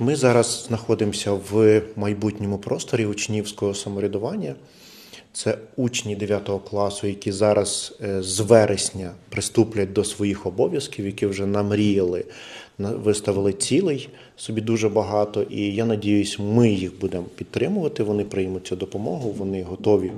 Ми зараз знаходимося в майбутньому просторі учнівського самоврядування. Це учні 9 класу, які зараз е, з вересня приступлять до своїх обов'язків, які вже намріяли, на- виставили цілей собі дуже багато. І я надіюсь, ми їх будемо підтримувати. Вони приймуть цю допомогу, вони готові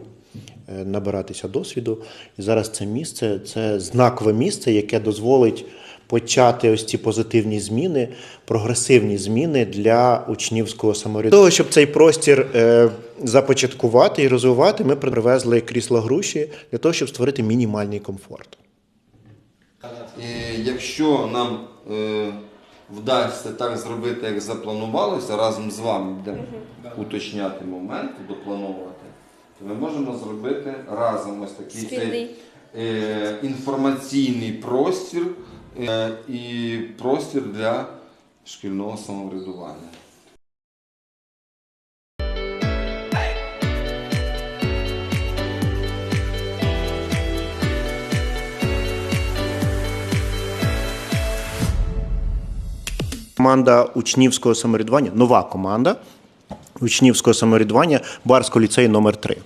е, набиратися досвіду. І зараз це місце це знакове місце, яке дозволить почати ось ці позитивні зміни, прогресивні зміни для учнівського самоврядування. Для того, щоб цей простір е, започаткувати і розвивати, ми привезли крісла груші для того, щоб створити мінімальний комфорт. І якщо нам е, вдасться так зробити, як запланувалося, разом з вами будемо уточняти момент, доплановувати, то ми можемо зробити разом ось такий цей, е, інформаційний простір і простір для шкільного самоврядування. Команда учнівського самоврядування, нова команда учнівського самоврядування Барського ліцею номер 3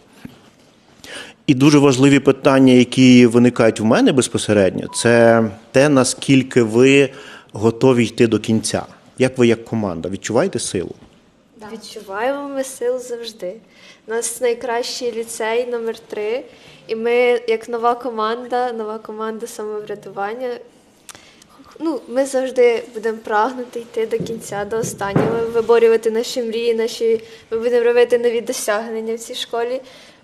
І дуже важливі питання, які виникають в мене безпосередньо, це те, наскільки ви готові йти до кінця. Як ви як команда відчуваєте силу? Відчуваємо ми сил завжди. У нас найкращий ліцей номер 3 і ми, як нова команда, нова команда самоврядування. Ну, ми завжди будемо прагнути йти до кінця, до останнього, виборювати наші мрії, наші ми будемо робити нові досягнення в цій школі.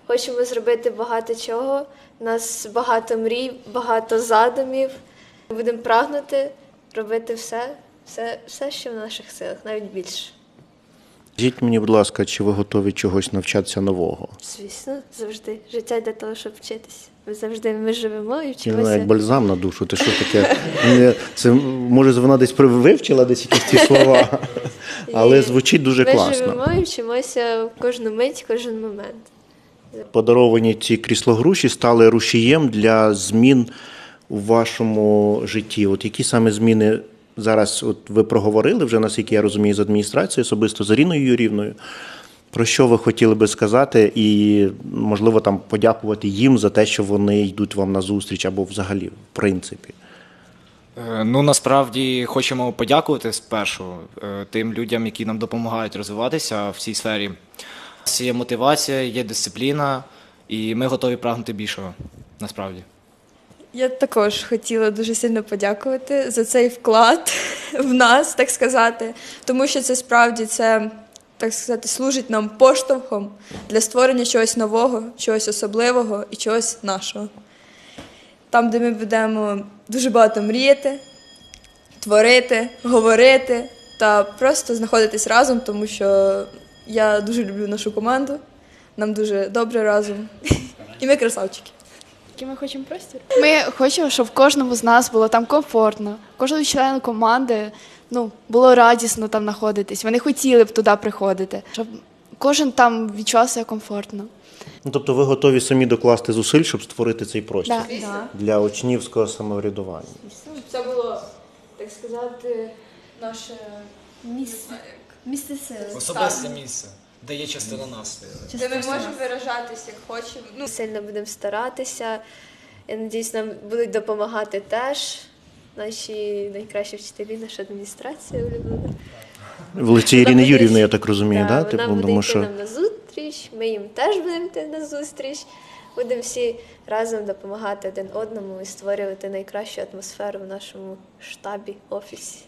Хочемо зробити багато чого. У нас багато мрій, багато задумів. Будемо прагнути робити все, все, все, що в наших силах, навіть більше. Скажіть мені, будь ласка, чи ви готові чогось навчатися нового? Звісно, завжди. Життя для того, щоб вчитися. Ми завжди ми живемо і Чи вчимося. вона як бальзам на душу? Ти що таке? Це може вона десь вивчила десь якісь ці слова, але звучить дуже класно. ми живемо і вчимося кожну мить, кожен момент. Подаровані ці кріслогруші стали рушієм для змін у вашому житті. От які саме зміни зараз от ви проговорили вже, наскільки я розумію, з адміністрацією, особисто з Аріною Юрівною. Про що ви хотіли би сказати, і можливо там подякувати їм за те, що вони йдуть вам на зустріч, або взагалі, в принципі. Е, Ну, насправді хочемо подякувати спершу е, тим людям, які нам допомагають розвиватися в цій сфері. Є мотивація, є дисципліна, і ми готові прагнути більшого. Насправді. Я також хотіла дуже сильно подякувати за цей вклад в нас, так сказати, тому що це справді це, так сказати, служить нам поштовхом для створення чогось нового, чогось особливого і чогось нашого. Там, де ми будемо дуже багато мріяти, творити, говорити та просто знаходитись разом, тому що я дуже люблю нашу команду, нам дуже добре разом. І ми красавчики. Який ми хочемо простір? Ми хочемо, щоб кожному з нас було там комфортно, кожному члену команди ну, було радісно там знаходитись. Вони хотіли б туди приходити, щоб кожен там відчував себе комфортно. Ну, тобто ви готові самі докласти зусиль, щоб створити цей простір Да. для учнівського самоврядування. Це було, так сказати, наше Місце. Місце сили. Особисте місце, де є частина нас. де ми можемо виражатись як хочемо. Ну, Сильно будемо старатися. Я надіюсь, нам будуть допомагати теж наші найкращі вчителі, наша адміністрація улюблена. В лиці Ірини Юрівни, я так розумію, да? Да, Типу, вона буде тому йти що нам на зустріч, ми їм теж будемо йти на зустріч. Будемо всі разом допомагати один одному і створювати найкращу атмосферу в нашому штабі, офісі.